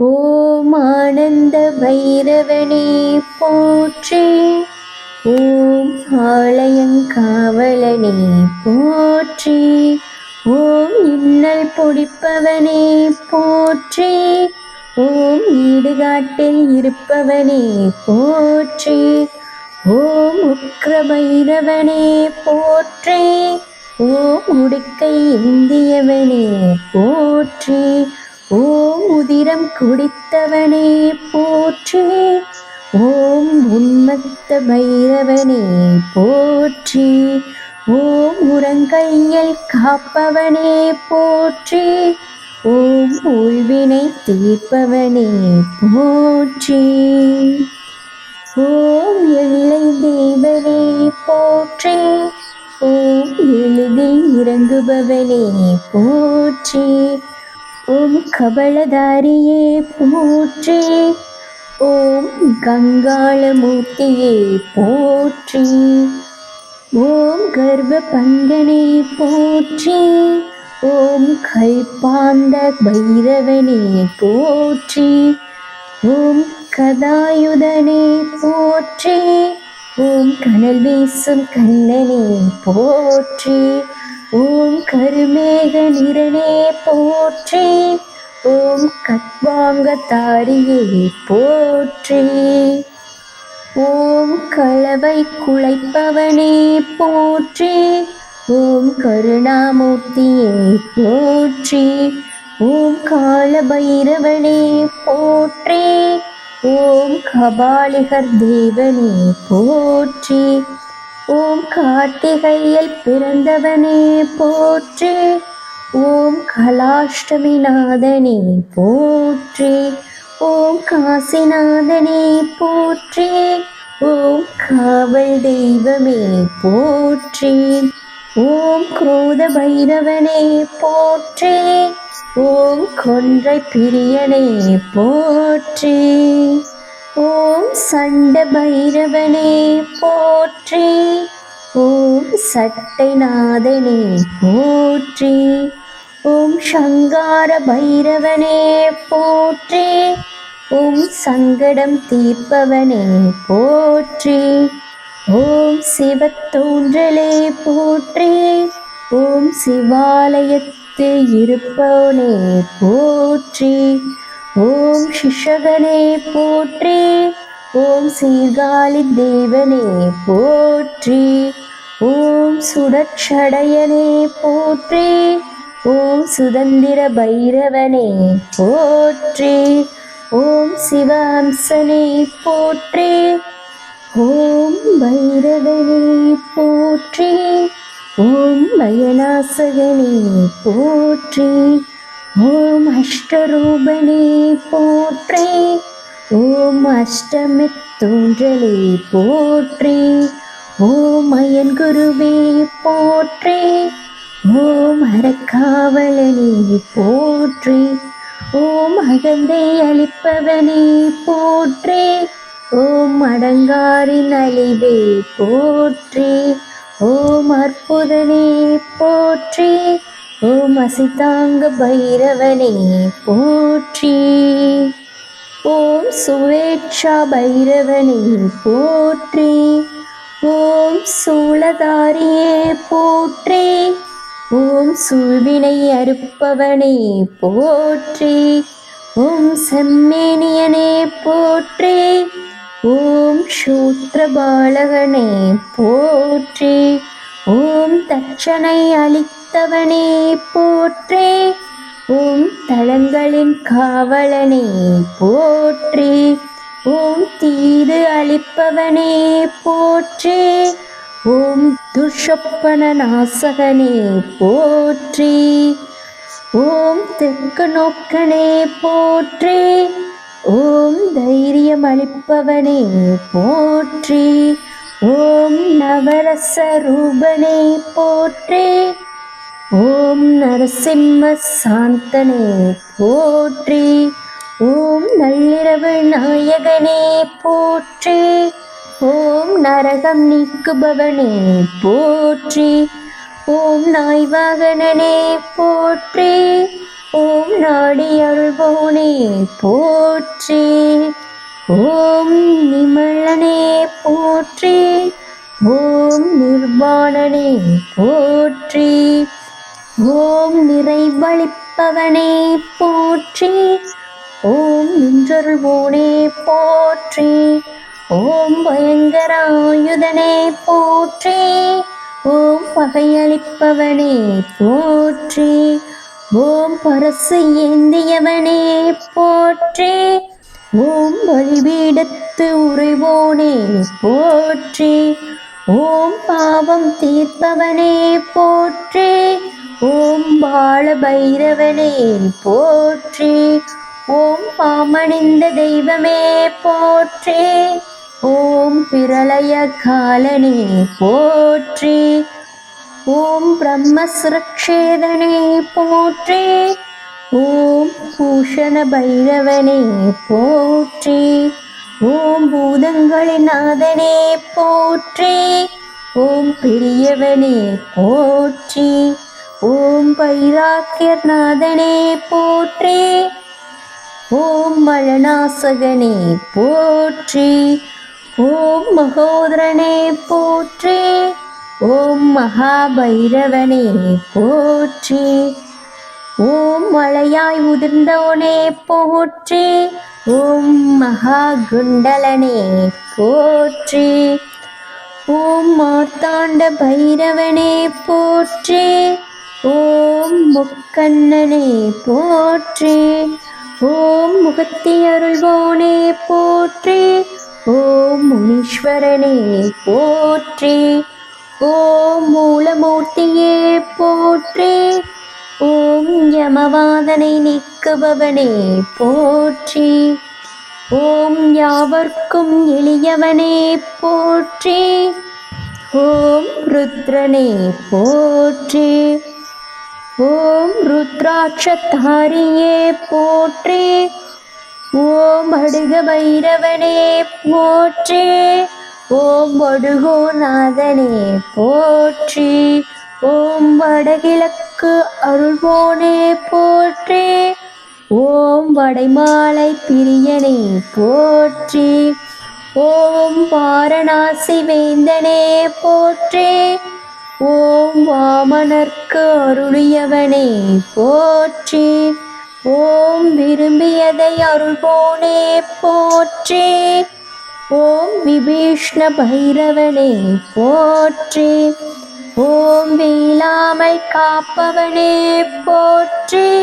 ஓம் ஆனந்த பைரவனே போற்றி. ஓம் ஆலயங்காவலனே போற்றி. ஓம் இன்னல் பொடிப்பவனே போற்றி. ஓம் ஈடுகாட்டில் இருப்பவனே போற்றி. ஓம் உக்ர பைரவனே போற்றி. ஓம் உடுக்கை இந்தியவனே போற்றி. ஓம் உதிரம் குடித்தவனே போற்றி. ஓம் உன்மத்த பைரவனே போற்றி. ஓம் உரங்கையில் காப்பவனே போற்றி. ஓம் உள்வினை தீர்ப்பவனே போற்றி. ஓம் எல்லை தேவனே போற்றி. ஓம் எளிதில் இறங்குபவனே போற்றி. ஓம் கபலதாரியே போற்றி ஓம் கங்காளமூர்த்தியே போற்றி. ஓம் கர்ப்ப பங்கனே போற்றி. ஓம் கல்பாந்த பைரவனே போற்றி. ஓம் கதாயுதனே போற்றி. ஓம் கனல் வீசும் கண்ணனே போற்றி. ஓம் கருமேக நிறனே போற்றி ஓம் கத்வாங்க தாரியே போற்றி. ஓம் களவை குலைப்பவனே போற்றி ஓம் கருணாமூர்த்தியே போற்றி. ஓம் காலபைரவனே போற்றி ஓம் கபாலிகர் தேவனே போற்றி. ஓம் கார்த்திகையில் பிறந்தவனே போற்றி. ஓம் கலாஷ்டமிநாதனே போற்றி. ஓம் காசிநாதனே போற்றி. ஓம் காவல் தெய்வமே போற்றி. ஓம் குரோத பைரவனே போற்றி. ஓம் கொன்றை பிரியனே போற்றி. ஓம் சண்ட பைரவனே போற்றி. ஓம் சட்டைநாதனே போற்றி. ஓம் சங்கார பைரவனே போற்றி. ஓம் சங்கடம் தீர்ப்பவனே போற்றி. ஓம் சிவத்தோன்றலே போற்றி. ஓம் சிவாலயத்து இருப்பவனே போற்றி. ஓம் சிஷகனே போற்றி ஓம் சீர்காழி தேவனே போற்றி ஓம் சுடச்சடையனே போற்றி ஓம் சுதந்திர பைரவனே போற்றி ஓம் சிவஹம்சனே போற்றி ஓம் பைரவனே போற்றி ஓம் பயனாசகனே போற்றி. ஓம் அஷ்டரூபனே போற்றி. ஓம் அஷ்டமி தோன்றலே போற்றி. ஓம் அயன் குருவே போற்றி. ஓம் அறக்காவலனே போற்றி. ஓம் அகந்தை அளிப்பவனே போற்றி. ஓம் அடங்காரின் அழிவே போற்றி. ஓம் அற்புதனே போற்றி. ஓம் அசிதாங்க பைரவனே போற்றி. ஓம் சுவேட்சா பைரவனே போற்றி. ஓம் சூளதாரியே போற்றி. ஓம் சூழ்வினை அறுப்பவனே போற்றி. ஓம் செம்மேனியனே போற்றி. ஓம் சூத்ரபாலகனே போற்றி. ஓம் தட்சனை காத்தவனே போற்றே ஓம் தளங்களின் காவலனே போற்றே ஓம் தீது அளிப்பவனே போற்றே ஓம் துஷப்பன நாசகனே போற்றே ஓம் தெற்கு நோக்கனே போற்றே ஓம் தைரியம் அளிப்பவனே போற்றே ஓம் நவரச ரூபனே போற்றே ஓம் நரசிம்ம சாந்தனே போற்றி. ஓம் நள்ளிரவு நாயகனே போற்றி. ஓம் நரகம் நீக்குபவனே போற்றி. ஓம் நாய்வாகனனே போற்றி. ஓம் நாடி அருள்வோனே போற்றி. ஓம் நிமலனே போற்றி. ஓம் நிர்வாணனே போற்றி. ஓம் நிறைவழிப்பவனே போற்றி. ஓம் நின்றருள்வோனே போற்றி. ஓம் பயங்கராயுதனே போற்றி. ஓம் பகையளிப்பவனே போற்றி. ஓம் பரசு ஏந்தியவனே போற்றி. ஓம் வழிபீடத்து உறைவோனே போற்றி. ஓம் பாவம் தீர்ப்பவனே போற்றி. ஓம் பால பைரவனே போற்றி. ஓம் பாமணிந்த தெய்வமே போற்றி. ஓம் பிரளய காலனே போற்றி. ஓம் பிரம்மசுரக்ஷேதனே போற்றி. ஓம் பூஷண பைரவனே போற்றி. ஓம் பூதங்களின் நாதனே போற்றி. ஓம் பெரியவனே போற்றி. ஓம் பைராக்கியர் போற்றே. ஓம் மழநாசகனே போற்றி. ஓம் மகோதரனே போற்றே. ஓம் மகாபைரவனே போற்றி. ஓம் மலையாய் உதிர்ந்தவனே போற்றி. ஓம் மகா குண்டலனே போற்றி. ஓம் மார்த்தாண்ட பைரவனே போற்றி. ஓம் முக்கண்ணனே போற்றே. ஓம் முகத்தி அருள்வோனே போற்றே. ஓம் முனீஸ்வரனே போற்றே. ஓம் மூலமூர்த்தியே போற்றே. ஓம் யமவாதனை நீக்குபவனே போற்றி. ஓம் யாவர்க்கும் எளியவனே போற்றி. ஓம் ருத்ரனே போற்றே. ஓம் ருத்ராட்சத்தாரியே போற்றே. ஓம் அடுக பைரவனே போற்றே. ஓம் வடுகோநாதனே போற்றி. ஓம் வடகிழக்கு அருள்வோனே போற்றே. ஓம் வடைமாலை பிரியனே போற்றி. ஓம் வாரணாசி வேந்தனே போற்றே. ஓம் வாமனர்க்கு அருளியவனே போற்றி. ஓம் விரும்பியதை அருள்போனே போற்றி. ஓம் விபீஷ்ண பைரவனே போற்றி. ஓம் வேளாமை காப்பவனே போற்றி.